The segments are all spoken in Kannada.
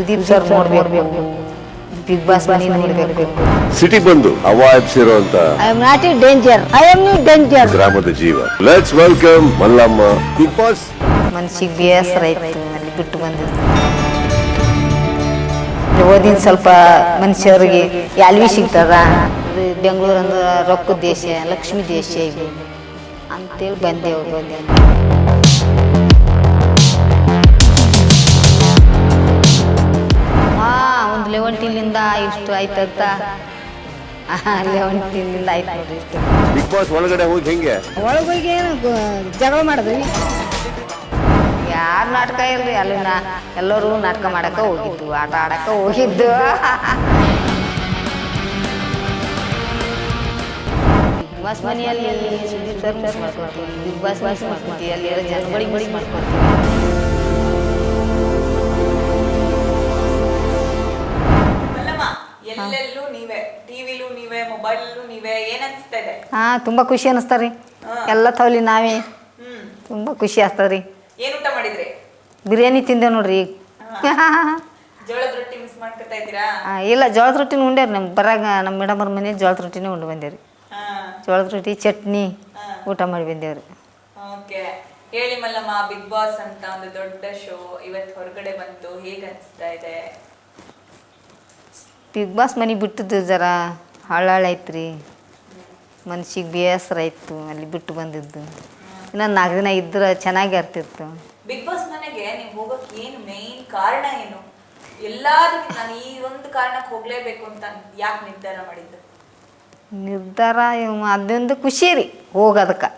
ಸುದೀಪ್ ಸರ್ ನೋಡ್ಬೇಕು. ಬಿಗ್ ಬಾಸ್ ಮನಿ ನೋಡ್ಬೇಕು. ಸಿಟಿ ಬಂದು ಅವಾಯಿಸಿರುವಂತ I am not in danger I am in danger ಗ್ರಾಮದ ಜೀವ. Let's welcome Mallamma Bigg Boss ಮನ್ಸಿಗೆ ಬೇಸರ ಇತ್ತು ಅಲ್ಲಿ ಬಿಟ್ಟು ಬಂದಿದ್ದು. ಓದಿನ ಸ್ವಲ್ಪ ಮನುಷ್ಯರಿಗೆ ಯಾಲ್ವಿ ಸಿಗ್ತದ? ಬೆಂಗಳೂರು ಅಂದ್ರೆ ರೊಕ್ಕದ ದೇಶ ಲಕ್ಷ್ಮಿ ದೇಶ ಇದು. ಅಂತೇಳಿ ಬಂದೇವು ಬಂದೇವು ಲೆವೆಂಟಿಲಿಂದ ಇಷ್ಟು ಆಯ್ತಂತ ಲೆವೆಂಟಿಲಿಂದ ಆಯ್ತು ನೋಡ್ರಿ ಇಷ್ಟು. ಬಿಗ್ ಬಾಸ್ ಒಳಗಡೆ ಹೋಗಿ ಹೆಂಗೆ? ಒಳಗೋಗಿ ಏನು ಜಗಳ ಮಾಡಿದ್ವಿ ಯಾರು ನಾಟಕ ಇಲ್ರಿ ಅಲ್ಲಿ ನಾ ಎಲ್ಲರೂ ನಾಟಕ ಮಾಡಕ ಹೋಗಿದ್ದು ಆಟ ಆಡಕ್ಕೆ ಹೋಗಿದ್ದು. ಬಸ್ ಬಾಸ್ ಮನೆಯಲ್ಲಿ ಸುದೀಪ್ ಸರ್ ಮಿಸ್ ಮಾಡ್ಕೊತೀವಿ ಬಿಗ್ ಬಾಸ್ ಮಿಸ್ ಮಾಡ್ಕೊತೀವಿ ಅಲ್ಲಿ ಜನಗಳಿಗೆ ಮಿಸ್ ಮಾಡ್ಕೊತೀವಿ ಎಲ್ಲೆಲ್ಲೂ ನೀವೇ ಟಿವಿಲೂ ನೀವೇ ಮೊಬೈಲಲ್ಲೂ ನೀವೇ ಏನ್ ಅನ್ಸ್ತಾ ಇದೆ? ಹಾ ತುಂಬಾ ಖುಷಿ ಅನಿಸ್ತಾರಿ ಎಲ್ಲ ತವಲಿ ನಾವೇ. ಹ್ಮ್. ತುಂಬಾ ಖುಷಿ ಆಗ್ತದ್ರಿ ಏನ್ ಊಟ ಮಾಡಿದ್ರಿ? ಬಿರಿಯಾನಿ ತಿಂದೆ ನೋಡ್ರಿ ಈಗ. ಜೋಳದ ರೊಟ್ಟಿ ಮಿಸ್ ಮಾಡ್ಕೊತಾ ಇದ್ದೀರಾ? ಆ, ಇಲ್ಲ ಜೋಳದ ರೊಟ್ಟಿನ ಉಂಡ್ಯಾರ ನಮ್ಮ ಬರಾಗ ನಮ್ಮ ಮೇಡಮ್ ಅವ್ರ ಮನೆ ಜೋಳದ ರೊಟ್ಟಿನೇ ಉಂಡು ಬಂದೇವ್ರಿ ಹಾ. ಜೋಳದ ರೊಟ್ಟಿ ಚಟ್ನಿ ಊಟ ಮಾಡಿ ಬಂದೇವ್ರಿ ಓಕೆ. ಹೇಳಿ ಮಲ್ಲಮ್ಮ ಬಿಗ್ ಬಾಸ್ ಅಂತ ಒಂದು ದೊಡ್ಡ ಶೋ ಇವತ್ತು ಹೊರಗಡೆ ಬಂತು. ಹೇಗೆ ಅನಿಸ್ತಾ ಇದೆ? ಬಿಗ್ ಬಾಸ್ ಮನೆ ಬಿಟ್ಟಿದ್ದು ಜರ ಹಾಳಾಳಾಯ್ತು ರೀ ಮನ್ಸಿಗೆ ಬೇಸರ ಆಯ್ತು ಅಲ್ಲಿ ಬಿಟ್ಟು ಬಂದಿದ್ದು. ಇನ್ನೊಂದು ನಾಲ್ಕು ದಿನ ಇದ್ರೆ ಚೆನ್ನಾಗಿ ಇರ್ತಿತ್ತು. ಬಿಗ್ ಬಾಸ್ ಮನೆಗೆ ನೀವು ಹೋಗೋಕೆ ಏನು ಮೇನ್ ಕಾರಣ ಏನು? ಎಲ್ಲಾದ್ರೂ ನಾನು ಈ ಒಂದು ಕಾರಣಕ್ಕೆ ಹೋಗಲೇಬೇಕು ಅಂತ ಯಾಕೆ ನಿರ್ಧಾರ ಮಾಡಿದ್ದು? ನಿರ್ಧಾರ ಅದೊಂದು ಖುಷಿ ರೀ ಹೋಗೋದಕ್ಕೆ.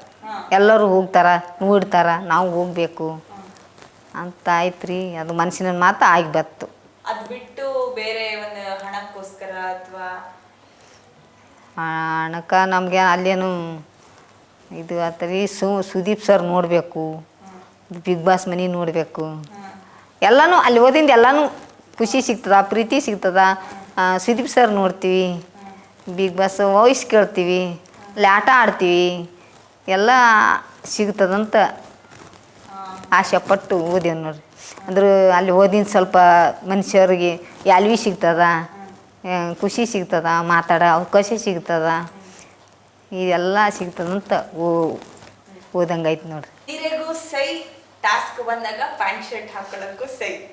ಎಲ್ಲರೂ ಹೋಗ್ತಾರ ನೋಡ್ತಾರ ನಾವು ಹೋಗ್ಬೇಕು. ಅಂತ ಆಯ್ತು ರೀ ಅದು ಮನಸ್ಸಿನ ಮಾತು ಆಗಿ ಬತ್ತು ಅದ್ ಬಿಟ್ಟು ಬೇರೆ ಒಂದು ಹಣಕ್ಕೋಸ್ಕರ ಅಥವಾ? ನಮಗೆ ಅಲ್ಲೇನು ಇದು ಆತರಿ ಸು ಸುದೀಪ್ ಸರ್ ನೋಡಬೇಕು ಬಿಗ್ ಬಾಸ್ ಮನೆ ನೋಡಬೇಕು. ಎಲ್ಲನೂ ಅಲ್ಲಿ ಓದಿಂದ ಎಲ್ಲನೂ ಖುಷಿ ಸಿಗ್ತದ ಪ್ರೀತಿ ಸಿಗ್ತದ. ಸುದೀಪ್ ಸರ್ ನೋಡ್ತೀವಿ ಬಿಗ್ ಬಾಸ್ ವಾಯ್ಸ್ ಕೇಳ್ತೀವಿ ಅಲ್ಲಿ ಆಟ ಆಡ್ತೀವಿ ಎಲ್ಲ ಸಿಗ್ತದಂತ ಆಸೆ ಪಟ್ಟು ಓದೇವ್ ನೋಡ್ರಿ. ಅಂದ್ರೆ ಅಲ್ಲಿ ಓದಿನ ಸ್ವಲ್ಪ ಮನುಷ್ಯರಿಗೆ ಯಾಲ್ವಿ ಸಿಗ್ತದ? ಖುಷಿ ಸಿಗ್ತದ? ಮಾತಾಡೋ ಅವಕಾಶ ಸಿಗ್ತದ? ಇದೆಲ್ಲ ಸಿಗ್ತದಂತ ಓ ಓದಂಗೈತೆ ನೋಡ್ರಿ.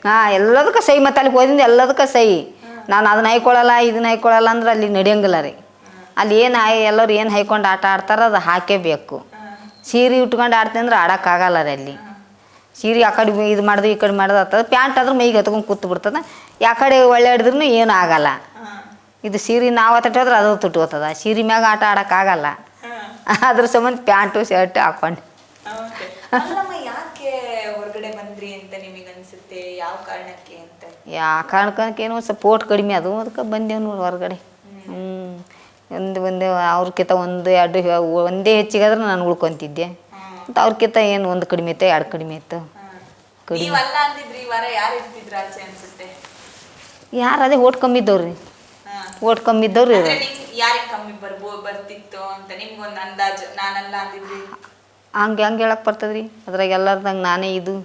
ಹಾಂ ಎಲ್ಲದಕ್ಕೂ ಸೈ ಮತ್ತು ಅಲ್ಲಿ ಓದಿಂದ ಎಲ್ಲದಕ್ಕೂ ಸೈ. ನಾನು ಅದನ್ನ ಹಾಯ್ಕೊಳ್ಳಲ್ಲ ಇದನ್ನ ಹಾಯ್ಕೊಳ್ಳಲ್ಲ ಅಂದ್ರೆ ಅಲ್ಲಿ ನಡೆಯಂಗಿಲ್ಲ ರೀ. ಅಲ್ಲಿ ಏನು ಹಾಯ್ ಎಲ್ಲರೂ ಏನು ಹಾಯ್ಕೊಂಡು ಆಟ ಆಡ್ತಾರ ಅದು ಹಾಕೇಬೇಕು. ಸೀರೆ ಉಟ್ಕೊಂಡು ಆಡ್ತೀನಿ ಅಂದ್ರೆ ಆಡೋಕ್ಕಾಗಲ್ಲ ರೀ ಅಲ್ಲಿ. ಸೀರೆ ಆ ಕಡೆ ಇದು ಮಾಡಿದ್ರು ಈ ಕಡೆ ಮಾಡಿದ್ರೆ ಆಗ್ತದೆ. ಪ್ಯಾಂಟ್ ಆದ್ರೆ ಮೈಗೆ ಹತ್ಕೊಂಡು ಕೂತು ಬಿಡ್ತದೆ. ಯಾ ಕಡೆ ಒಳ್ಳೆ ಹಿಡಿದ್ರು ಏನೂ ಆಗಲ್ಲ. ಇದು ಸೀರೆ ನಾವು ತಟ್ಟೋದ್ರೆ ಅದು ತುಟ್ಟೋತದ ಸೀರೆ ಮ್ಯಾಗ ಆಟ ಆಡೋಕ್ಕಾಗಲ್ಲ ಅದ್ರ ಸಂಬಂಧ ಪ್ಯಾಂಟು ಶರ್ಟ್ ಹಾಕೊಂಡು. ಯಾವ ಕಾರಣಕ್ಕೆ ಅಂತ? ಯಾ ಕಾರಣಕ್ಕೆ ಏನೋ ಸಪೋರ್ಟ್ ಕಡಿಮೆ ಅದು. ಅದಕ್ಕೆ ಬಂದೇವು ನೋಡಿ ಹೊರಗಡೆ. ಹ್ಞೂ ಒಂದು ಒಂದು ಅವ್ರಕ್ಕಿಂತ ಒಂದು ಎರಡು ಒಂದೇ ಹೆಚ್ಚಿಗಾದ್ರೆ ನಾನು ಉಳ್ಕೊತಿದ್ದೆ. ಮತ್ತು ಅವ್ರಕ್ಕಿಂತ ಏನು ಒಂದು ಕಡಿಮೆ ಐತೆ ಎರಡು ಕಡಿಮೆ ಇತ್ತು ಕಡಿಮೆ ನೀವಲ್ಲ ಅಂದಿದ್ರಿ ಈ ವಾರ ಯಾರು ಇರ್ತಿದ್ರ ಆಚೆ ಅನ್ಸುತ್ತೆ? ಯಾರು ಅದೇ ಓಟ್ ಕಮ್ಮಿ ಇದ್ದವ್ರಿ. ಹಾ. ಓಟ್ ಕಮ್ಮಿ ಇದ್ದವ್ರಿ ಅಂದ್ರೆ ನಿಮ್ ಯಾರಿಗೆ ಕಮ್ಮಿ ಬರ್ಬೋ ಬರ್ತಿತ್ತು ಅಂತ ನಿಮ್ಗೊಂದು ಅಂದಾಜು ನಾನಲ್ಲ ಅಂದಿದ್ರಿ? ಹಂಗೆ ಹಂಗೆ ಹೇಳಕ್ಕೆ ಬರ್ತದ್ರಿ. ಅದ್ರಾಗ ಎಲ್ಲರ್ದಂಗೆ ನಾನೇ ಇದು.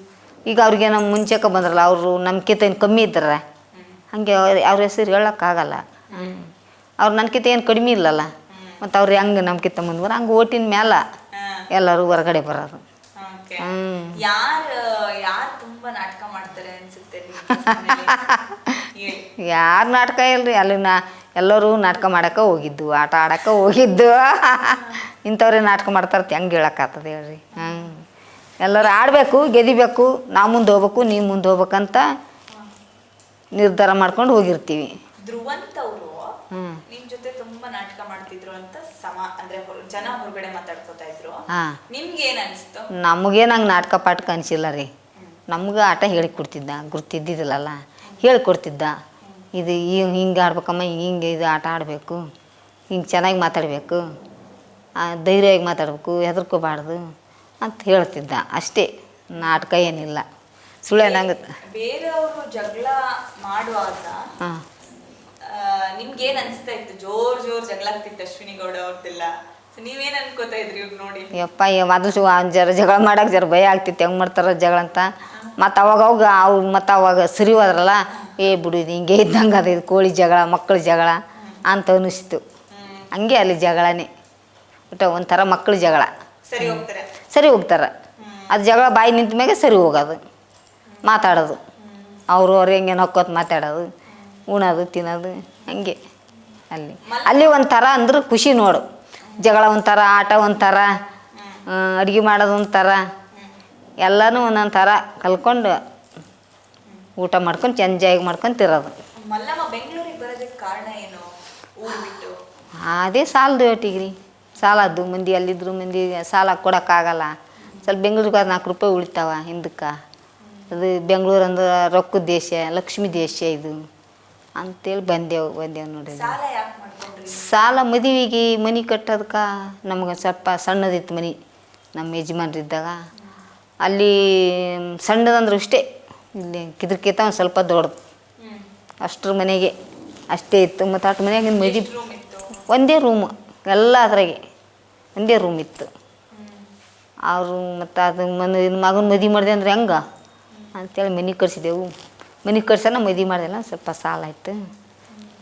ಈಗ ಅವ್ರಿಗೆ ನಮ್ಮ ಮುಂಚೆಕ ಬಂದ್ರಲ್ಲ ಅವರು ನಮ್ಕಿಂತ ಏನು ಕಮ್ಮಿ ಇದ್ದಾರ? ಹಂಗೆ ಅವ್ರ- ಅವ್ರ ಹೆಸರು ಹೇಳೋಕ್ಕಾಗಲ್ಲ ಅವ್ರು ನನ್ಕಿಂತ ಏನು ಕಡಿಮೆ ಇಲ್ಲಲ್ಲ? ಮತ್ತು ಅವ್ರು ಹೆಂಗೆ ನಮ್ಕಿಂತ ಮುಂದ್ವರ ಹಂಗೆ ಓಟಿನ ಮ್ಯಾಲ. ಎಲ್ಲರೂ ಹೊರಗಡೆ ಬರೋರು. ಯಾರು ಯಾರು ತುಂಬಾ ನಾಟಕ ಮಾಡ್ತಾರೆ ಅನ್ಸುತ್ತೆ? ಯಾರು ನಾಟಕ ಇಲ್ರಿ ಅಲ್ಲಿ ನಾ ಎಲ್ಲರೂ ನಾಟಕ ಮಾಡಕ್ಕೆ ಹೋಗಿದ್ದು ಆಟ ಆಡಕ್ಕೆ ಹೋಗಿದ್ದು. ಇಂಥವ್ರೆ ನಾಟಕ ಮಾಡ್ತಾರೆ ಹೆಂಗೆ ಹೇಳಕ್ಕಾಗ್ತದೆ ಹೇಳ್ರಿ. ಹ್ಞೂ ಎಲ್ಲರೂ ಆಡಬೇಕು ಗೆದಿಬೇಕು ನಾ ಮುಂದೆ ಹೋಗ್ಬೇಕು ನೀವು ಮುಂದೆ ಹೋಗ್ಬೇಕಂತ ನಿರ್ಧಾರ ಮಾಡ್ಕೊಂಡು ಹೋಗಿರ್ತೀವಿ. ಧ್ರುವಂತ್ ಅವರು ನಿಮ್ಮ ಜೊತೆ ತುಂಬಾ ನಾಟಕ ಮಾಡ್ತಿದ್ರು ಅಂತ ಸಮ ಅಂದ್ರೆ ಹೊರ- ಜನ ಹೊರಗಡೆ ಮಾತಾಡ್ಕೋತಾ ಇದ್ರು. ಹಾಂ. ನಿಮ್ಗೆ ಏನ್ ಅನ್ಸ್ತು? ನಮಗೇನು ಹಂಗೆ ನಾಟಕ ಪಾಠಕ ಅನಿಸಿಲ್ಲ ರೀ. ನಮ್ಗೆ ಆಟ ಹೇಳಿಕೊಡ್ತಿದ್ದ ಗುರ್ತಿದ್ದಿದ್ದಿಲ್ಲಲ್ಲ. ಹೇಳಿಕೊಡ್ತಿದ್ದ. ಇದು ಹಿಂಗೆ ಆಡ್ಬೇಕಮ್ಮ ಹಿಂಗೆ ಇದು ಆಟ ಆಡಬೇಕು. ಹಿಂಗೆ ಚೆನ್ನಾಗಿ ಮಾತಾಡಬೇಕು. ಧೈರ್ಯವಾಗಿ ಮಾತಾಡಬೇಕು ಹೆದರ್ಕೋಬಾರ್ದು ಅಂತ ಹೇಳ್ತಿದ್ದ. ಅಷ್ಟೇ ನಾಟಕ ಏನಿಲ್ಲ. ಸುಳ್ಳು ನಂಗೆ ಬೇರೆಯವರು ಜಗಳ ಮಾಡುವಾಗ ಹಾಂ. ನಿಮ್ಗೇನ್ ಅನ್ಸ್ತಾ ಇತ್ತು? ಜೋರ್ ಜೋರ್ ಜಗಳ ಆಗ್ತಿತ್ತು ಅಶ್ವಿನಿ ಗೌಡ ಅವ್ರದ್ದೆಲ್ಲ ನೀವೇನ್ ಅನ್ಕೋತಾ ಇದ್ರಿ ಇವ್ರು ನೋಡಿ? ಯಪ್ಪ ಮೊದಲು ಜರ ಜಗಳ ಮಾಡಕ್ಕೆ ಜರ ಭಯ ಆಗ್ತಿತ್ತು. ಹೆಂಗೆ ಮಾಡ್ತಾರ ಜಗಳ ಅಂತ. ಮತ್ತು ಅವಾಗ ಅವಾಗ ಅವ್ರು ಮತ್ತು ಅವಾಗ ಸರಿ ಹೋದ್ರಲ್ಲ ಏ ಬಿಡು ಇದು ಹಿಂಗೆ ಇದ್ದಂಗೆ ಅದು ಇದು ಕೋಳಿ ಜಗಳ ಮಕ್ಕಳ ಜಗಳ ಅಂತ ಅನಿಸ್ತು ಹಂಗೆ ಅಲ್ಲಿ ಜಗಳನೇ. ಒಟ್ಟ ಒಂಥರ ಮಕ್ಕಳ ಜಗಳ. ಸರಿ ಹೋಗ್ತಾರೆ. ಸರಿ ಹೋಗ್ತಾರೆ. ಅದು ಜಗಳ ಬಾಯಿ ನಿಂತ ಮ್ಯಾಗೆ ಸರಿ ಹೋಗೋದು. ಮಾತಾಡೋದು. ಅವರು ಅವ್ರು ಹೆಂಗೆ ನಕ್ಕೋತ ಮಾತಾಡೋದು. ಉಣೋದು ತಿನ್ನೋದು ಹಂಗೆ. ಅಲ್ಲಿ. ಅಲ್ಲಿ ಒಂಥರ ಅಂದ್ರೆ ಖುಷಿ ನೋಡು. ಜಗಳ ಒಂಥರ ಆಟ ಒಂಥರ ಅಡುಗೆ ಮಾಡೋದು ಒಂಥರ. ಎಲ್ಲನೂ ಒಂದೊಂದು ಥರ ಕಲ್ಕೊಂಡು ಊಟ ಮಾಡ್ಕೊಂಡು ಎಂಜಾಯ್ ಮಾಡ್ಕೊಂಡು ತಿರೋದು. ಅದೇ ಸಾಲದು ಒಟ್ಟಿಗೆ ರೀ ಸಾಲದ್ದು ಮಂದಿ ಅಲ್ಲಿದ್ರು ಮಂದಿ ಸಾಲ ಕೊಡೋಕ್ಕಾಗಲ್ಲ. ಸ್ವಲ್ಪ ಬೆಂಗಳೂರಿಗೆ ನಾಲ್ಕು ರೂಪಾಯಿ ಉಳಿತಾವ ಹಿಂದಕ್ಕೆ. ಅದು ಬೆಂಗಳೂರು ಅಂದ್ರೆ ರೊಕ್ಕದ ದೇಶ ಲಕ್ಷ್ಮಿ ದೇಶ ಇದು. ಅಂತೇಳಿ ಬಂದೆವು ಬಂದೇವು ನೋಡಿ ಸಾಲ ಯಾಕೆ ಮಾಡ್ಕೊಂಡ್ರಿ? ಸಾಲ ಮದುವೆಗೆ ಮನೆ ಕಟ್ಟೋದಕ್ಕೆ ನಮ್ಗೆ ಸ್ವಲ್ಪ ಸಣ್ಣದಿತ್ತು ಮನೆ ನಮ್ಮ ಯಜಮಾನ್ರಿದ್ದಾಗ. ಅಲ್ಲಿ ಸಣ್ಣದಂದ್ರೆ ಅಷ್ಟೇ ಇಲ್ಲಿ ಕಿದ್ರಕಿತ ಒಂದು ಸ್ವಲ್ಪ ದೊಡ್ಡದು. ಅಷ್ಟ್ರ ಮನೆಗೆ ಅಷ್ಟೇ ಇತ್ತು ಮತ್ತು ಅಷ್ಟು ಮನೆಯಾಗ ಮದಿ ಒಂದೇ ರೂಮು ಎಲ್ಲ ಅದ್ರಾಗೆ ಒಂದೇ ರೂಮ್ ಇತ್ತು. ಅವರು ಮತ್ತು ಅದು ಮನ ಮಗನ ಮದುವೆ ಮಾಡಿದೆ ಅಂದ್ರೆ ಹೆಂಗೆ? ಅಂತೇಳಿ ಮನೆ ಕಟ್ಸಿದೆವು. ಮನೆ ಕಟ್ಸನ ಮದುವೆ ಮಾಡಿದೆಲ್ಲ ಸ್ವಲ್ಪ ಸಾಲ ಆಯ್ತು.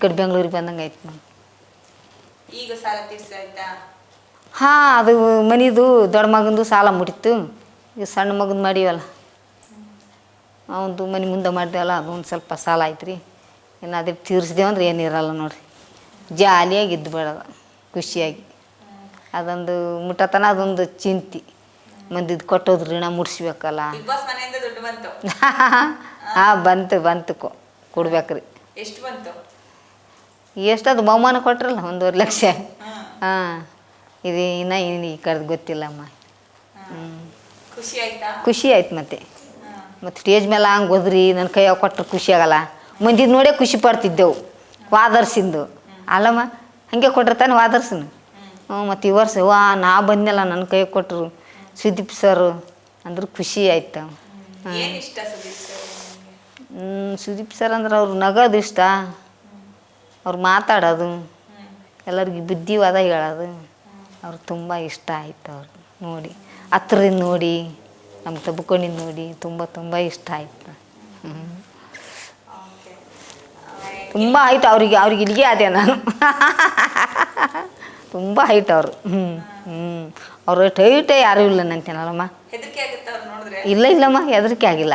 ಕಡೆ ಬೆಂಗ್ಳೂರಿಗೆ ಬಂದಂಗೆ ಆಯ್ತು ನಾವು ಈಗ ಸಾಲ ತೀರ್ಸಾಯ್ತಾ ಹಾಂ ಅದು ಮನಿದು ದೊಡ್ಡ ಮಗಂದು ಸಾಲ ಮುಟ್ಟಿತ್ತು ಈಗ ಸಣ್ಣ ಮಗನ ಮಾಡೀವಲ್ಲ. ಅವನದು ಮನೆ ಮುಂದೆ ಮಾಡಿದೆವಲ್ಲ ಅದೊಂದು ಸ್ವಲ್ಪ ಸಾಲ ಆಯ್ತು ರೀ. ಇನ್ನು ಅದೇ ತೀರಿಸಿದೆವು ಅಂದ್ರೆ ಏನಿರಲ್ಲ ನೋಡಿರಿ. ಜಾಲಿಯಾಗಿ ಇದ್ದು ಬಿಡೋದು ಖುಷಿಯಾಗಿ. ಅದೊಂದು ಮುಟ್ಟತನ ಅದೊಂದು ಚಿಂತೆ. ಮಂದಿದ್ದು ಕೊಟ್ಟೋದ್ರ ಋಣ ಮುಡಿಸ್ಬೇಕಲ್ಲ. ಬಿಗ್ ಬಾಸ್ ಮನೆಯಿಂದ ದುಡ್ಡು ಬಂತು. ಹಾಂ ಬಂತು ಬಂತು ಕೊ ಕೊಡ್ಬೇಕ್ರಿ. ಎಷ್ಟು ಬಂತು? ಎಷ್ಟದು ಬಹುಮಾನ ಕೊಟ್ರಲ್ಲ ಒಂದೂವರೆ ಲಕ್ಷ. ಹಾಂ. ಇದು ಇನ್ನ ಇನ್ನು ಈ ಕಡೆದು ಗೊತ್ತಿಲ್ಲಮ್ಮ. ಹ್ಞೂ ಖುಷಿ ಆಯ್ತಾ? ಖುಷಿ ಆಯ್ತು ಮತ್ತೆ. ಮತ್ತು ಸ್ಟೇಜ್ ಮೇಲೆ ಹಂಗೆ ಹೋದ್ರಿ ನನ್ನ ಕೈಯಾಗ ಕೊಟ್ಟರೆ ಖುಷಿ ಆಗಲ್ಲ. ಮಂದಿದ್ ನೋಡೇ ಖುಷಿ ಪಡ್ತಿದ್ದೆವು ವಾದರ್ಸಿಂದು. ಅಲ್ಲಮ್ಮ ಹಂಗೆ ಕೊಟ್ರೆ ತಾನೆ ವಾದರ್ಸನು. ಹ್ಞೂ ಮತ್ತು ಈ ವರ್ಷ ವಾ ನಾ ಬಂದಿಲ್ಲ ನನ್ನ ಕೈಯಾಗ ಕೊಟ್ಟರು ಸುದೀಪ್ ಸರ್ ಅಂದ್ರೆ ಖುಷಿ ಆಯ್ತು. ಏನ್ ಇಷ್ಟ ಸುದೀಪ್ ಸರ್ ನಿಮ್ಗೆ? ಸುದೀಪ್ ಸರ್ ಅಂದ್ರೆ ಅವ್ರು ನಗೋದು ಇಷ್ಟ. ಅವ್ರು ಮಾತಾಡೋದು. ಎಲ್ಲರಿಗೆ ಬುದ್ಧಿವಾದ ಹೇಳೋದು. ಅವ್ರು ತುಂಬ ಇಷ್ಟ ಆಯ್ತು ಅವ್ರು ನೋಡಿ ಹತ್ರದಿಂದ ನೋಡಿ ನಮ್ಮ ತಬ್ಕೊಂಡಿದ್ದು ನೋಡಿ ತುಂಬ ತುಂಬ ಇಷ್ಟ ಆಯ್ತು. ಹ್ಞೂ. ತುಂಬ ಆಯ್ತು ಅವ್ರಿಗೆ ಅವ್ರಿಗೆ ಇಲ್ಲಿಗೆ ಅದೇ ನಾನು. ತುಂಬ ಹೈಟ್ ಅವರು. ಹ್ಞೂ ಹ್ಞೂ ಅವ್ರು ಹೈಟೇ ಯಾರೂ ಇಲ್ಲ ನಂತೇನಲ್ಲಮ್ಮ ಇಲ್ಲ ಇಲ್ಲಮ್ಮ ಹೆದರಿಕೆ ಆಗಿಲ್ಲ.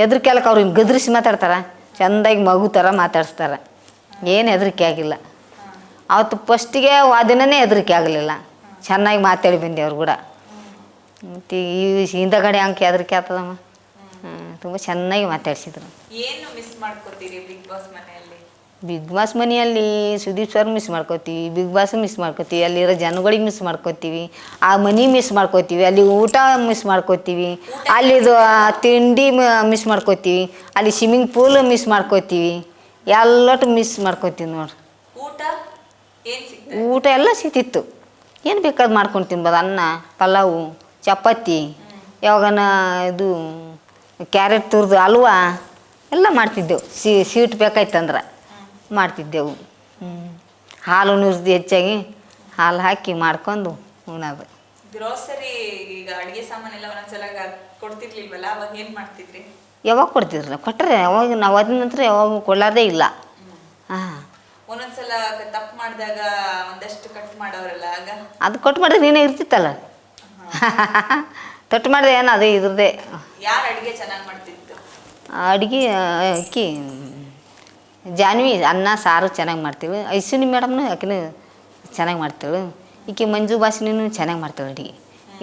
ಹೆದರಿಕೆ ಅಲ್ಲಕ್ಕೆ ಅವ್ರು ಹಿಂಗೆ ಗದ್ರಿಸಿ ಮಾತಾಡ್ತಾರೆ? ಚೆಂದಾಗಿ ಮಗು ಥರ ಮಾತಾಡಿಸ್ತಾರೆ. ಏನು ಹೆದರಿಕೆ ಆಗಿಲ್ಲ. ಅವತ್ತು ಫಸ್ಟಿಗೆ ಆ ದಿನನೇ ಹೆದರಿಕೆ ಆಗಲಿಲ್ಲ. ಚೆನ್ನಾಗಿ ಮಾತಾಡಿ ಬಂದಿ ಅವ್ರು ಕೂಡ. ಮತ್ತು ಈ ಹಿಂದಗಡೆ ಅಂಕೆ ಹೆದರಿಕೆ ಆಗ್ತದಮ್ಮ. ತುಂಬ ಚೆನ್ನಾಗಿ ಮಾತಾಡ್ಸಿದ್ರು. ಏನು ಮಿಸ್ ಮಾಡ್ಕೊತೀರಿ ಬಿಗ್ ಬಾಸ್ ಮನೆಯಲ್ಲಿ? ಬಿಗ್ ಬಾಸ್ ಮನೆಯಲ್ಲಿ ಸುದೀಪ್ ಸರ್ ಮಿಸ್ ಮಾಡ್ಕೋತೀವಿ ಬಿಗ್ ಬಾಸ್ ಮಿಸ್ ಮಾಡ್ಕೋತೀವಿ ಅಲ್ಲಿರೋ ಜನಗಳಿಗೆ ಮಿಸ್ ಮಾಡ್ಕೋತೀವಿ ಆ ಮನೆ ಮಿಸ್ ಮಾಡ್ಕೋತೀವಿ ಅಲ್ಲಿ ಊಟ ಮಿಸ್ ಮಾಡ್ಕೋತೀವಿ ಅಲ್ಲಿದು ತಿಂಡಿ ಮಿಸ್ ಮಾಡ್ಕೋತೀವಿ ಅಲ್ಲಿ ಸ್ವಿಮ್ಮಿಂಗ್ ಪೂಲ್ ಮಿಸ್ ಮಾಡ್ಕೋತೀವಿ ಎಲ್ಲಟು ಮಿಸ್ ಮಾಡ್ಕೋತೀವಿ ನೋಡ್ರಿ. ಊಟ? ಎಲ್ಲ ಸಿಗ್ತಿತ್ತು. ಏನು ಬೇಕಾದ್ ಮಾಡ್ಕೊಂಡು ತಿನ್ಬೋದು? ಅನ್ನ ಪಲಾವು ಚಪಾತಿ ಯಾವಾಗನ ಇದು ಕ್ಯಾರೆಟ್ ತುರಿದು ಹಲ್ವಾ ಎಲ್ಲ ಮಾಡ್ತಿದ್ದೆವು. ಸಿ ಸ್ವೀಟ್ ಬೇಕಾಯ್ತಂದ್ರೆ. ಮಾಡ್ತಿದ್ದೆವು. ಹ್ಞೂ ಹಾಲು ನುರಿಸ್ದು ಹೆಚ್ಚಾಗಿ ಹಾಲು ಹಾಕಿ ಮಾಡ್ಕೊಂಡು ಉಣೋದು. ಗ್ರೋಸರಿ ಈಗ ಅಡಿಗೆ ಸಾಮಾನೆಲ್ಲ ಒಂದೊಂದ್ಸಲ ಕೊಡ್ತಿರ್ಲಿಲ್ವಲ್ಲ ಅವಾಗ ಏನು ಮಾಡ್ತಿದ್ರಿ? ಯಾವಾಗ ಕೊಡ್ತಿದ್ರಲ್ಲ? ಕೊಟ್ಟರೆ ಯಾವಾಗ ನಾವು ಅದ ನಂತರ ಯಾವಾಗ ಕೊಡಲಾರ್ದೇ ಇಲ್ಲ. ಹಾಂ. ಒಂದೊಂದ್ಸಲ ತಪ್ಪು ಮಾಡಿದಾಗ ಒಂದಷ್ಟು ಕಟ್ ಮಾಡೋರಲ್ಲ ಆಗ? ಅದು ಕೊಟ್ಟು ಮಾಡಿದ್ರೆ ನೀನೇ ಇರ್ತಿತ್ತಲ್ಲ? ತೊಟ್ಟು ಮಾಡಿದೆ ಏನು ಅದೇ ಇದ್ರದ್ದೇ. ಯಾರು ಅಡುಗೆ ಚೆನ್ನಾಗಿ ಮಾಡ್ತಿತ್ತು? ಅಡುಗೆ ಅಕ್ಕಿ. ಜಾನ್ವಿ ಅನ್ನ ಸಾರು ಚೆನ್ನಾಗಿ ಮಾಡ್ತೀವಿ. ಐಶ್ವಿನಿ ಮೇಡಮ್ನು ಆಕಿನೂ ಚೆನ್ನಾಗಿ ಮಾಡ್ತಾಳು. ಈಕೆ ಮಂಜು ಭಾಷಿನೂ ಚೆನ್ನಾಗಿ ಮಾಡ್ತಾಳೆ ಅಡುಗೆ.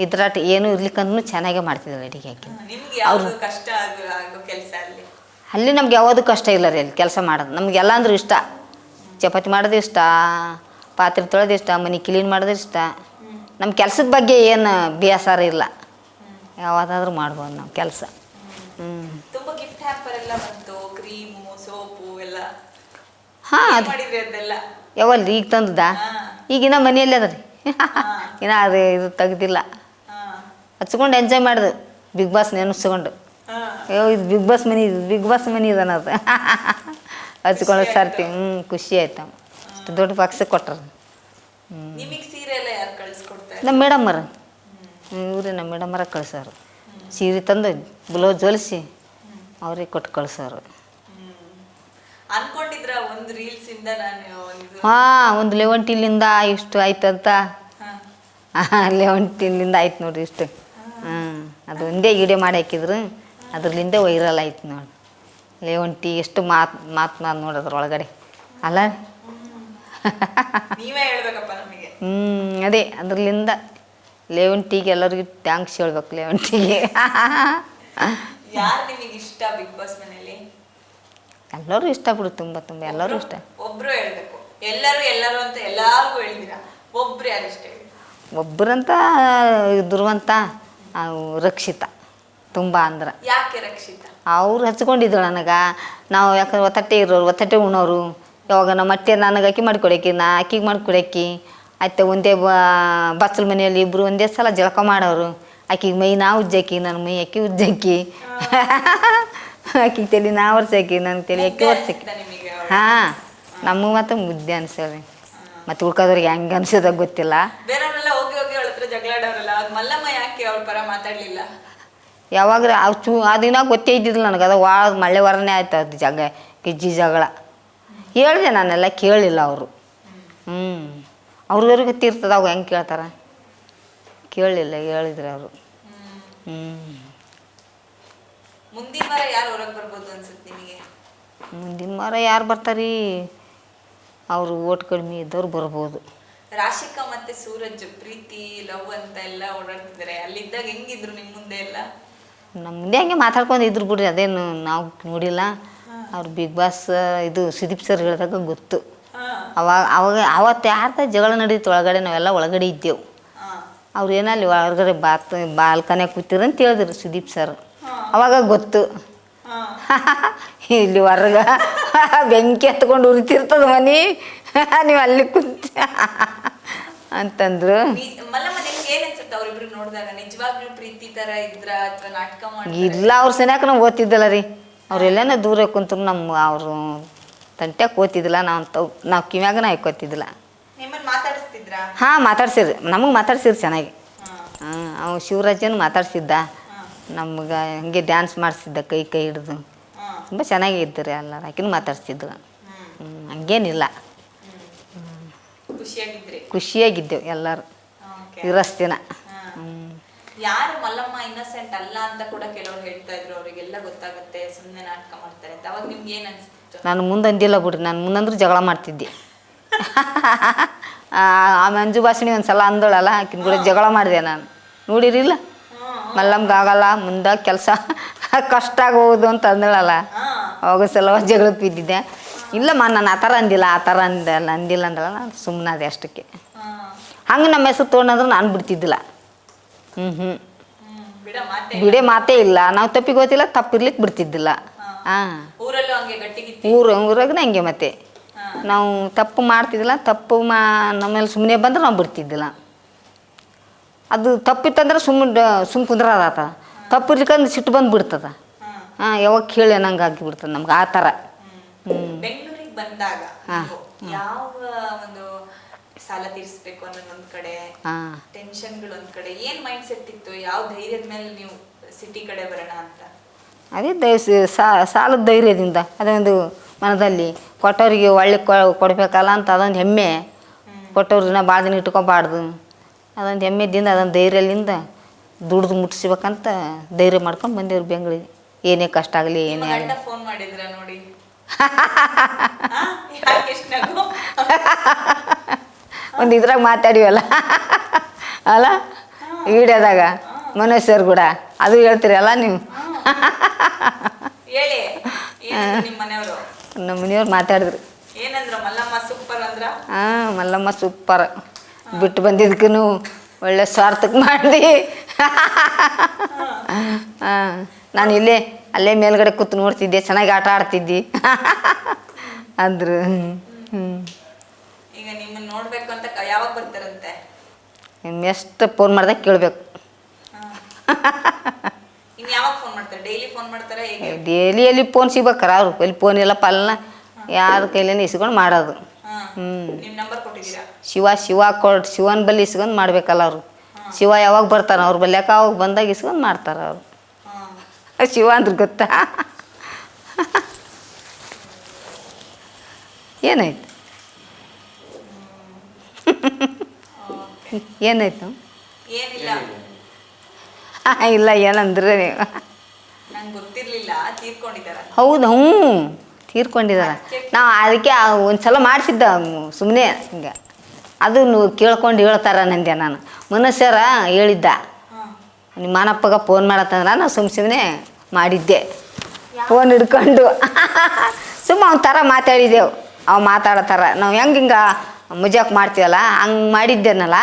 ಇದ್ರಾಟ ಏನು ಇರ್ಲಿಕ್ಕಂದ್ರೂ ಚೆನ್ನಾಗೇ ಮಾಡ್ತಿದ್ದಾಳೆ ಅಡುಗೆ ಆಕೆ. ಅವ್ರು ಕಷ್ಟ ಕೆಲಸ ಅಲ್ಲಿ? ಅಲ್ಲಿ ನಮ್ಗೆ ಯಾವುದು ಕಷ್ಟ ಇಲ್ಲ ರೀ ಅಲ್ಲಿ ಕೆಲಸ ಮಾಡೋದು. ನಮ್ಗೆಲ್ಲ ಅಂದ್ರೂ ಇಷ್ಟ. ಚಪಾತಿ ಮಾಡೋದು ಇಷ್ಟ ಪಾತ್ರೆ ತೊಳೆದು ಇಷ್ಟ ಮನೆ ಕ್ಲೀನ್ ಮಾಡೋದು ಇಷ್ಟ. ನಮ್ಮ ಕೆಲಸದ ಬಗ್ಗೆ ಏನು ಬೇಸರ ಇಲ್ಲ. ಯಾವುದಾದ್ರೂ ಮಾಡ್ಬೋದು ನಾವು ಕೆಲಸ. ಹ್ಞೂ ತುಂಬಾ ಗಿಫ್ಟ್ ಹ್ಯಾಂಪರ್ ಎಲ್ಲ ಬಂತು ಕ್ರೀಮು ಸೋಪು ಎಲ್ಲ ಹಾಂ ಅದು ಮಾಡಿದ್ರಿ ಅದೆಲ್ಲ ಯಾವಲ್ರಿ ಈಗ ತಂದದ. ಈಗಿನ ಮನೆಯಲ್ಲೇ ಅದ ರೀ. ಇನ್ನ ಅದು ಇದು ತೆಗ್ದಿಲ್ಲ. ಹಚ್ಕೊಂಡು ಎಂಜಾಯ್ ಮಾಡ್ದು. ಬಿಗ್ ಬಾಸ್ ನೆನಸ್ಕೊಂಡು ಅಯ್ಯೋ ಇದು ಬಿಗ್ ಬಾಸ್ ಮನಿ ಇದು ಬಿಗ್ ಬಾಸ್ ಮನಿ ಇದನ್ನ ಅದು ಹಚ್ಕೊಂಡು ಸರ್ತಿ. ಹ್ಞೂ ಖುಷಿ ಆಯ್ತು. ಅಷ್ಟು ದೊಡ್ಡ ಬಾಕ್ಸ್ ಕೊಟ್ರು. ನಮ್ಮ ಮೇಡಮ್ಮರ ಇವ್ರಿ ನಮ್ಮ ಮೇಡಮ್ಮರ ಕಳ್ಸೋರು. ಸೀರೆ ತಂದು ಬ್ಲೌಸ್ ಹೊಲಿಸಿ ಅವ್ರಿಗೆ ಕೊಟ್ಟು ಕಳ್ಸೋರು. ಅನ್ಕೊಂಡಿದ್ರ ಒಂದು ರೀಲ್ಸ್ ಇಂದ ನಾನು ಒಂದು ಹಾಂ ಒಂದು ಲೆವೆಂಟಿಲಿಂದ ಇಷ್ಟು ಆಯ್ತಂತ. ಲೆವೆಂಟಿಲಿಂದ ಆಯ್ತು ನೋಡ್ರಿ ಇಷ್ಟು. ಹ್ಞೂ ಅದು ಒಂದೇ ವಿಡಿಯೋ ಮಾಡಿ ಹಾಕಿದ್ರು. ಅದ್ರಲ್ಲಿಂದ ವೈರಲ್ ಆಯ್ತು ನೋಡಿ. ಲೆವೆಂಟಿ ಎಷ್ಟು ಮಾತು ಮಾತ್ ನೋಡಿ ಅದ್ರೊಳಗಡೆ. ಅಲ್ಲ? ನೀವೇ ಹೇಳ್ಬೇಕಪ್ಪ ನಮಗೆ. ಹ್ಞೂ ಅದೇ ಅದ್ರಲ್ಲಿಂದ ಲೆವೆಂಟಿಗೆ ಎಲ್ಲರಿಗೂ ಥ್ಯಾಂಕ್ಸ್ ಹೇಳ್ಬೇಕು ಲೆವೆಂಟಿಗೆ ಯಾರು ನಿಮಗೆ ಇಷ್ಟ ಬಿಗ್ ಬಾಸ್ ಮನೇಲಿ ಎಲ್ಲರೂ ಇಷ್ಟ ಬಿಡು ತುಂಬ ತುಂಬ ಎಲ್ಲರೂ ಇಷ್ಟ. ಒಬ್ರು ಹೇಳ್ಬೇಕು. ಎಲ್ಲರೂ ಎಲ್ಲರೂ ಅಂತ ಎಲ್ಲರಿಗೂ ಹೇಳಿದಿರಾ? ಒಬ್ರು ಯಾರು ಇಷ್ಟ ಹೇಳಿ ಒಬ್ಬರಂತ ದುರ್ವಂತ ಅವು ರಕ್ಷಿತ ತುಂಬ ಅಂದ್ರೆ. ಯಾಕೆ ರಕ್ಷಿತ? ಅವ್ರು ಹಚ್ಕೊಂಡಿದ್ರು ನನಗೆ. ನಾವು ಯಾಕಂದ್ರೆ ಒತ್ತಟ್ಟೆ ಇರೋರು ಒತ್ತಟ್ಟೆ ಉಣೋರು ಯಾವಾಗ ನಮ್ಮ ಅಟ್ಟೆ ನನಗೆ ಅಕ್ಕಿ ಮಾಡ್ಕೊಡಕ್ಕಿ ನಾ ಅಕ್ಕಿಗೆ ಮಾಡ್ಕೊಡಕ್ಕೆ. ಆಯ್ತು ಒಂದೇ ಬಚ್ಚಲ ಮನೆಯಲ್ಲಿ ಇಬ್ಬರು ಒಂದೇ ಸಲ ಜಳಕ ಮಾಡೋರು. ಆಕಿಗೆ ಮೈ ನಾ ಉಜ್ಜಾಕಿ ನನ್ನ ಮೈ ಅಕ್ಕಿ ಉಜ್ಜಾಕಿ ಆಕಿಗೆ ತಲೆ ನಾ ಒರ್ಸಾಕಿ ನನ್ನ ತಲೆ ಅಕ್ಕಿ ಒರ್ಸಾಕಿ ಅನ್ಸಿದ್ದ ನಿಮಗೆ ಹಾ ನಮಗೆ ಮಾತ್ರ ಮುದ್ದೆ ಅನ್ಸೋರಿ ಮತ್ತು ಉಳ್ಕೋದ್ರಿಗೆ ಹೆಂಗೆ ಅನ್ಸೋದ ಗೊತ್ತಿಲ್ಲ. ಬೇರೆಯವ್ರೆಲ್ಲ ಹೋಗಿ ಹೋಗಿ ಅವಳ ಹತ್ರ ಜಗಳಾಡೋರಲ್ಲ ಅದ್ ಮಲ್ಲಮ್ಮ ಯಾಕೆ ಅವ್ರ ಪರ ಮಾತಾಡ್ಲಿಲ್ಲ? ಯಾವಾಗ ಅವು ಚೂ ಆ ದಿನ ಗೊತ್ತೇ ಇದ್ದಿದ್ದಿಲ್ಲ ನನಗೆ. ಅದು ವಾ ಮಳೆ ವರನೇ ಆಯ್ತು ಅದು ಜಗ ಗಿಜ್ಜಿ ಜಗಳ. ಹೇಳಿದೆ ನಾನೆಲ್ಲ ಕೇಳಿಲ್ಲ ಅವರು. ಹ್ಞೂ ಅವ್ರಿಗವ್ರಿಗೆ ಗೊತ್ತಿರ್ತದೆ ಅವು ಹೆಂಗೆ ಕೇಳ್ತಾರೆ. ಕೇಳಿಲ್ಲ ಹೇಳಿದ್ರು ಅವರು. ಹ್ಞೂ ಮುಂದಿನ ವಾರ ಯಾರು ಹೊರಗೆ ಬರ್ಬೋದು ಅನ್ಸುತ್ತೆ ನಿಮಗೆ? ಮುಂದಿನ ವಾರ ಯಾರು ಬರ್ತಾರೀ? ಅವರು ಓಟ್ ಕಡಿಮೆ ಇದ್ದವ್ರು ಬರ್ಬೋದು. ರಾಶಿಕಾ ಮತ್ತೆ ಸೂರಜ್ ಪ್ರೀತಿ ಲವ್ ಅಂತ ಎಲ್ಲ ಓಡಾಡ್ತಿದ್ದಾರೆ ಅಲ್ಲಿದ್ದಾಗ ಹೆಂಗಿದ್ರು ನಿಮ್ಮ ಮುಂದೆ ಎಲ್ಲ? ನಮ್ಮ ಮುಂದೆ ಹಂಗೆ ಮಾತಾಡ್ಕೊಂಡು ಇದ್ರು ಬಿಡ್ರಿ ಅದೇನು ನಾವು ನೋಡಿಲ್ಲ. ಅವ್ರು ಬಿಗ್ ಬಾಸ್ ಇದು ಸುದೀಪ್ ಸರ್ ಹೇಳಿದಾಗ ಗೊತ್ತು. ಅವಾಗ ಅವಾಗ ಅವತ್ತು ಯಾರ್ದ ಜಗಳ ನಡೀತು ಒಳಗಡೆ ನಾವೆಲ್ಲ ಒಳಗಡೆ ಇದ್ದೆವು. ಅವ್ರು ಏನಲ್ಲಿ ಹೊರಗಡೆ ಬಾತ್ ಬಾಲ್ಕನೆ ಕೂತಿರಂತ ಹೇಳಿದ್ರು ಸುದೀಪ್ ಸರ್ ಅವಾಗ ಗೊತ್ತು. ಇಲ್ಲಿ ಹೊರಗ ಬೆಂಕಿ ಹತ್ಕೊಂಡು ಉರಿತಿರ್ತದ ಮನಿ. ನೀವು ಅಲ್ಲಿ ಕುಂತ. ಅಂತಂದ್ರು. ಇಲ್ಲ ಅವ್ರ ಸನ್ಯಾಕ ನಾವು ಓದ್ತಿದ್ದಲ್ಲ ರೀ. ಅವ್ರೆಲ್ಲನ ದೂರ ಕುಂತ್ರು ನಮ್ಮ ಅವರು ತಂಟ್ಯಾಗ ಓದ್ತಿದ್ದಿಲ್ಲ ನಾವು ತವ್ ನಾವು ಕಿವ್ಯಾಗ ನಾ ಮಾತಾಡಿಸ್ತಿದ್ರಾ? ಹಾಂ ಮಾತಾಡ್ಸಿರಿ ನಮಗೆ ಮಾತಾಡ್ಸಿರಿ ಚೆನ್ನಾಗಿ. ಹಾ. ಅವ ಶಿವರಾಜನ್ ಮಾತಾಡ್ಸಿದ್ದ. ನಮ್ಗೆ ಹಂಗೆ ಡ್ಯಾನ್ಸ್ ಮಾಡಿಸಿದ್ದ ಕೈ ಕೈ ಹಿಡ್ದು. ತುಂಬ ಚೆನ್ನಾಗಿ ರೀ ಎಲ್ಲರೂ ಆಕಿನೂ ಹ್ಮ್, ಹಂಗೇನಿಲ್ಲ. ಖುಷಿಯಾಗಿದ್ರಿ? ಖುಷಿಯಾಗಿದ್ದೆವು ಎಲ್ಲರೂ. ಇರಷ್ಟು ದಿನ ಯಾರು ಮಲ್ಲಮ್ಮ ಇನ್ನೋಸೆಂಟ್ ಅಲ್ಲ ಅಂತ ಕೂಡ ಕೆಲವರು ಹೇಳ್ತಾ ಇದ್ರು ಅವರಿಗೆಲ್ಲ ಗೊತ್ತಾಗುತ್ತೆ ಸುಮ್ಮನೆ ನಾಟಕ ಮಾಡ್ತಾರೆ ಅಂತ. ಅವಾಗ ನಿಮ್ಗೆ ಏನು ಅನಿಸ್ತು ನಾನು ಮುಂದೆ ಅಂದಿಲ್ಲ ಬಿಡ್ರಿ ನಾನು ಮುಂದಂದ್ರೂ ಜಗಳ ಮಾಡ್ತಿದ್ದೆ. ಆ ಆ ಮಂಜು ಭಾಷಣಿ ಒಂದು ಸಲ ಅಂದಳಲ್ಲ ಆಕಿನ ಕೂಡ ಜಗಳ ಮಾಡಿದೆ ನಾನು. ನೋಡಿರಿಲ್ಲ? ಮಲ್ಲಮ್ಗೆ ಆಗಲ್ಲ ಮುಂದೆ ಕೆಲಸ ಕಷ್ಟ ಆಗೋದು ಅಂತ ಅಂದಳಲ್ಲ ಅವಾಗ ಸಲುವ ಜಗಳ ಬಿದ್ದಿದ್ದೆ. ಇಲ್ಲಮ್ಮ ನಾನು ಆ ಥರ ಅಂದಿಲ್ಲ ಆ ಥರ ಅಂದಲ್ಲ ಅಂದಿಲ್ಲ ಅಂದಲ್ಲ ನಾನು ಸುಮ್ಮನೆ ಅದೇ ಅಷ್ಟಕ್ಕೆ. ಹಂಗೆ ನಮ್ಮ ಹೆಸರು ತೊಗೊಂಡಂದ್ರೆ ನಾನು ಬಿಡ್ತಿದ್ದಿಲ್ಲ. ಹ್ಞೂ ಹ್ಞೂ ಬಿಡ ಮಾತೆ ಇಲ್ಲ. ನಾವು ತಪ್ಪಿಗೆ ಗೊತ್ತಿಲ್ಲ ತಪ್ಪಿರ್ಲಿಕ್ಕೆ ಬಿಡ್ತಿದ್ದಿಲ್ಲ. ಹಾಂ. ಊರ ಹಂಗೆ ಗಟ್ಟಿಗಿತ್ತಿ? ಊರು ಊರಾಗನ ಹಂಗೆ ಮತ್ತೆ. ನಾವು ತಪ್ಪು ಮಾಡ್ತಿದ್ದಿಲ್ಲ ತಪ್ಪು ಮಾ ನಮ್ಮಲ್ಲಿ ಸುಮ್ಮನೆ ಬಂದ್ರೆ ನಾವು ಬಿಡ್ತಿದ್ದಿಲ್ಲ. ಅದು ತಪ್ಪಿತ್ತಂದ್ರೆ ಸುಮ್ಮನೆ ಸುಮ್ಮ ಕುಂದ್ರದಾತ. ತಪ್ಪು ಇರ್ಲಿಕ್ಕಂದ್ರೆ ಸಿಟ್ಟು ಬಂದು ಬಿಡ್ತದ. ಹಾ ಯಾವಾಗ ಕೇಳಿ ನಂಗೆ ಆಗಿಬಿಡ್ತದೆ ನಮ್ಗೆ ಆ ಥರ. ಬೆಂಗಳೂರಿಗೆ ಬಂದಾಗ ಯಾವ ಒಂದು ಸಾಲ ತೀರಿಸ್ಬೇಕು ಅನ್ನೋದು ಒಂದ್ ಕಡೆ ಹಾಂ. ಟೆನ್ಷನ್ಗಳು ಒಂದ್ ಕಡೆ ಏನ್ ಮೈಂಡ್ ಸೆಟ್ ಇತ್ತು? ಯಾವ ಧೈರ್ಯದ ಮೇಲೆ ನೀವು ಸಿಟಿ ಕಡೆ ಬರೋಣ ಅಂತ? ಅದೇ ದಯ ಸಾಲದ ಧೈರ್ಯದಿಂದ. ಅದೊಂದು ಮನದಲ್ಲಿ ಕೊಟ್ಟವರಿಗೆ ಒಳ್ಳೆ ಕೊಡ್ಬೇಕಲ್ಲ ಅಂತ ಅದೊಂದು ಹೆಮ್ಮೆ. ಕೊಟ್ಟವ್ರನ್ನ ಭಾಳ ದಿನ ಇಟ್ಕೊಬಾರ್ದು. ಅದೊಂದು ಹೆಮ್ಮೆದಿಂದ ಅದೊಂದು ಧೈರ್ಯದಿಂದ ದುಡ್ದು ಮುಟ್ಟಿಸ್ಬೇಕಂತ ಧೈರ್ಯ ಮಾಡ್ಕೊಂಡು ಬಂದೇವ್ರಿ ಬೆಂಗಳೂರಿಗೆ. ಏನೇ ಕಷ್ಟ ಆಗಲಿ ಏನೇ ಆಗಲಿ. ಫೋನ್ ಮಾಡಿದ್ರ ನೋಡಿ? ಒಂದು ಇದ್ರಾಗ ಮಾತಾಡಿವಲ್ಲ? ಅಲ್ಲ? ಈಡಿಯೋದಾಗ ಮನೋಜ್ ಸರ್ ಕೂಡ? ಅದು ಹೇಳ್ತೀರಲ್ಲ ನೀವು? ಹೇಳಿ. ಏನಂದ್ರು ಮನೆಯವರು? ನಮ್ಮ ಮನೆಯವ್ರು ಮಾತಾಡಿದ್ರು. ಏನಂದ್ರ ಮಲ್ಲಮ್ಮ ಸೂಪರ್ ಅಂದ್ರ? ಹಾಂ ಮಲ್ಲಮ್ಮ ಸೂಪರ್ ಬಿಟ್ಟು ಬಂದಿದ್ದಕ್ಕೂ ಒಳ್ಳೆ ಸ್ವಾರ್ಥಕ್ಕೆ ಮಾಡಿ ಹಾಂ ನಾನು ಇಲ್ಲೇ ಅಲ್ಲೇ ಮೇಲ್ಗಡೆ ಕೂತು ನೋಡ್ತಿದ್ದೆ ಚೆನ್ನಾಗಿ ಆಟ ಆಡ್ತಿದ್ದಿ. ಅಂದ್ರು. ಹ್ಞೂ ಈಗ ನಿಮ್ಮನ್ನ ನೋಡ್ಬೇಕು ಅಂತ ಯಾವಾಗ ಬರ್ತಾರಂತೆ? ಎಷ್ಟು ಫೋನ್ ಮಾಡ್ದಾಗ ಕೇಳಬೇಕು. ಇನ್ ಯಾವಾಗ ಫೋನ್ ಮಾಡ್ತಾರೆ? ಡೈಲಿ ಫೋನ್ ಮಾಡ್ತಾರೆ ಹೇಗೆ? ಡೈಲಿ ಎಲ್ಲಿ ಫೋನ್ ಸಿಗ್ಬೇಕಾರ ಅವ್ರು. ಎಲ್ಲಿ ಫೋನ್ ಇಲ್ಲ ಅಲ್ಲ ಯಾರ ಕೈಲೇನು ಇಸ್ಕೊಂಡು ಮಾಡೋದು. ಶಿವ ಶಿವ ಕೊಡ್ ಶಿವನ ಬಲ್ಲಿ ಇಸ್ಕೊಂಡು ಮಾಡ್ಬೇಕಲ್ಲ ಅವರು. ಶಿವ ಯಾವಾಗ ಬರ್ತಾರ ಅವ್ರ ಬಲ್ಯಾಕ ಅವಾಗ ಬಂದಾಗ ಇಸ್ಕೊಂಡು ಮಾಡ್ತಾರ ಅವರು. ಶಿವ ಅಂದ್ರೆ ಗೊತ್ತಾ? ಏನಾಯ್ತು? ಏನಾಯ್ತು? ಇಲ್ಲ ಏನಂದ್ರೆ ನೀವು? ಹೌದು ಹ್ಞೂ ತೀರ್ಕೊಂಡಿದ್ದಾರೆ ನಾವು ಅದಕ್ಕೆ ಒಂದು ಸಲ ಮಾಡಿಸಿದ್ದ ಸುಮ್ಮನೆ ಹಿಂಗೆ. ಅದನ್ನು ಕೇಳ್ಕೊಂಡು ಹೇಳ್ತಾರ ನಂದೆ ನಾನು. ಮನುಷ್ಯರ ಹೇಳಿದ್ದ. ನಿಮ್ಮ ಮಾನಪ್ಪಗ ಫೋನ್ ಮಾಡತ್ತಂದ್ರೆ ನಾನು ಸುಮ್ಮ ಸುಮ್ಮನೆ ಮಾಡಿದ್ದೆ. ಫೋನ್ ಹಿಡ್ಕೊಂಡು. ಸುಮ್ಮ ಅವ್ನ ಥರ ಮಾತಾಡಿದೆವು. ಅವು ಮಾತಾಡೋ ನಾವು ಹೆಂಗೆ ಹಿಂಗೆ ಮುಜಾಕ್ ಮಾಡ್ತೀವಲ್ಲ, ಹಂಗೆ ಮಾಡಿದ್ದೇನಲ್ಲ,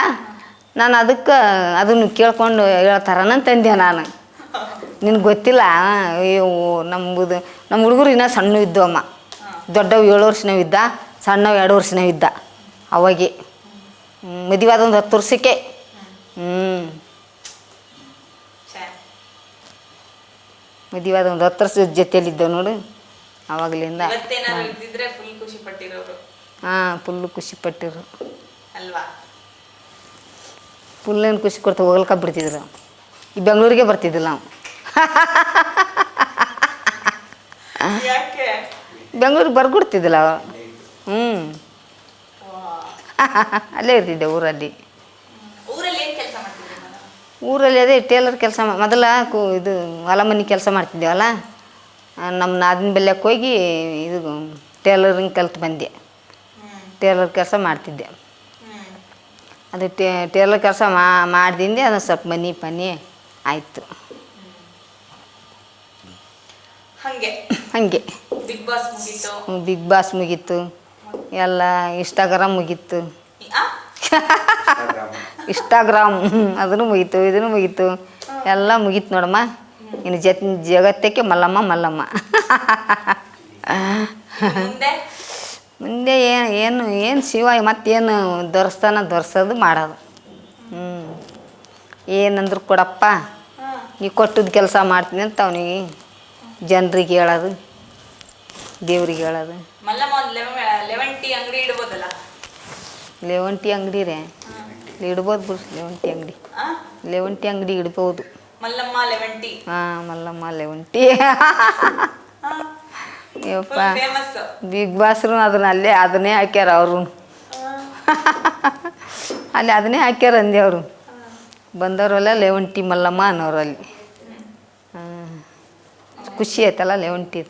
ನಾನು ಅದಕ್ಕೆ ಅದನ್ನು ಕೇಳ್ಕೊಂಡು ಹೇಳ್ತಾರನಂತಂದೆ ನಾನು ನಿನ್ಗೆ ಗೊತ್ತಿಲ್ಲ, ಅಯ್ಯೋ ನಮ್ಮದು ನಮ್ಮ ಹುಡುಗರು ಇನ್ನೂ ಸಣ್ಣ ಇದ್ದು ಅಮ್ಮ. ದೊಡ್ಡವು ಏಳು ವರ್ಷನವಿದ್ದ ಸಣ್ಣವು ಎರಡು ವರ್ಷನವಿದ್ದ ಅವಾಗೆ. ಮದುವೆ ಆದ ಒಂದು ಹತ್ತು ವರ್ಷಕ್ಕೆ. ಹ್ಞೂ ಮದುವಾದ ಒಂದು ಹತ್ತು ವರ್ಷದ ಜೊತೆಯಲ್ಲಿದ್ದೆವು ನೋಡು ಆವಾಗಲಿಂದ ಹಾಂ ಫುಲ್ಲು ಖುಷಿ ಪಟ್ಟಿರು. ಅಲ್ವಾ? ಫುಲ್ಲೇನು ಖುಷಿ ಕೊಡ್ತಾ ಹೋಗ್ಲಿಕ್ಕೆ ಬಿಡ್ತಿದ್ರು. ಈ ಬೆಂಗಳೂರಿಗೆ ಬರ್ತಿದ್ದಿಲ್ಲ ನಾವು. ಬೆಂಗಳೂರಿಗೆ ಬರ್ಬಿಡ್ತಿದ್ದಿಲ್ಲ ಹ್ಞೂ ಅಲ್ಲೇ ಇರ್ತಿದ್ದೆ ಊರಲ್ಲಿ. ಊರಲ್ಲಿ ಅದೇ ಟೇಲರ್ ಕೆಲಸ ಮೊದಲ ಕು ಇದು ಹೊಲ ಮನೆ ಕೆಲಸ ಮಾಡ್ತಿದ್ದೇವಲ್ಲ? ನಮ್ಮ ನಾದಿನ ಬೆಲ್ಲಕ್ಕೆ ಹೋಗಿ ಇದು ಟೇಲರಿಂಗ್ ಕಲ್ತು ಬಂದೆ. ಟೇಲರ್ ಕೆಲಸ ಮಾಡ್ತಿದ್ದೆ. ಅದು ಟೇಲರ್ ಕೆಲಸ ಮಾಡ್ದಿಂದೆ ಅದೊಂದು ಸ್ವಲ್ಪ ಮನೆ ಪನಿ ಆಯಿತು. ಹಂಗೆ. ಹಾಗೆ. ಬಿಗ್ ಬಾಸ್ ಮುಗೀತು. ಬಿಗ್ ಬಾಸ್ ಮುಗೀತು. ಎಲ್ಲ ಇನ್ಸ್ಟಾಗ್ರಾಮ್ ಮುಗೀತು. ಆ? ಇನ್ಸ್ಟಾಗ್ರಾಮ್ ಅದನ್ನು ಮುಗೀತು ಇದನ್ನು ಮುಗೀತು. ಎಲ್ಲ ಮುಗೀತು ನೋಡಮ್ಮ. ಇನ್ನು ಜತ್ ಜಗತ್ತಕ್ಕೆ ಮಲ್ಲಮ್ಮ ಮಲ್ಲಮ್ಮ. ಮುಂದೆ? ಮುಂದೆ ಏನು ಏನು ಏನು ಶಿವ ಮತ್ತೇನು ದೊರಸ್ತಾನ ದೊರಸೋದು ಮಾಡೋದು. ಹ್ಞೂ ಏನಂದ್ರು ಕೊಡಪ್ಪ. ನೀ ಕೊಟ್ಟದ ಕೆಲಸ ಮಾಡ್ತೀನಿ ಅಂತ ಅವನಿಗೆ. ಜನರಿಗೆ ಹೇಳೋದು ದೇವ್ರಿಗೆ ಹೇಳೋದು. ಮಲ್ಲಮ್ಮ ಒಂದು ಟೀ ಅಂಗಡಿ ಇಡ್ಬೋದಲ್ಲ? ಲೆವಂಟಿ ಅಂಗಡಿ ರೀ. ಇಡ್ಬೋದು ಬಿಡ್ರಿ ಲೆವಂಟಿ ಅಂಗಡಿ. ಆ? ಲೆವಂಟಿ ಅಂಗಡಿ ಇಡ್ಬೋದು. ಮಲ್ಲಮ್ಮ ಟೀ. ಹಾಂ ಮಲ್ಲಮ್ಮ ಲೆವಂಟಿ ಯಪ್ಪ. ಫುಲ್ ಫೇಮಸ್ ಬಿಗ್ ಬಾಸ್ರು ಅದನ್ನ ಅಲ್ಲೇ ಅದನ್ನೇ ಹಾಕ್ಯಾರ ಅವರು. ಅಲ್ಲಿ ಅದನ್ನೇ ಹಾಕ್ಯಾರ ಅಂದೆ ಅವರು ಬಂದವರೆಲ್ಲ ಲೆವಂಟಿ ಮಲ್ಲಮ್ಮ ಅನ್ನೋರು ಅಲ್ಲಿ ಹಾಂ ಖುಷಿ ಆಯ್ತಲ್ಲ ಲೆವಂಟಿ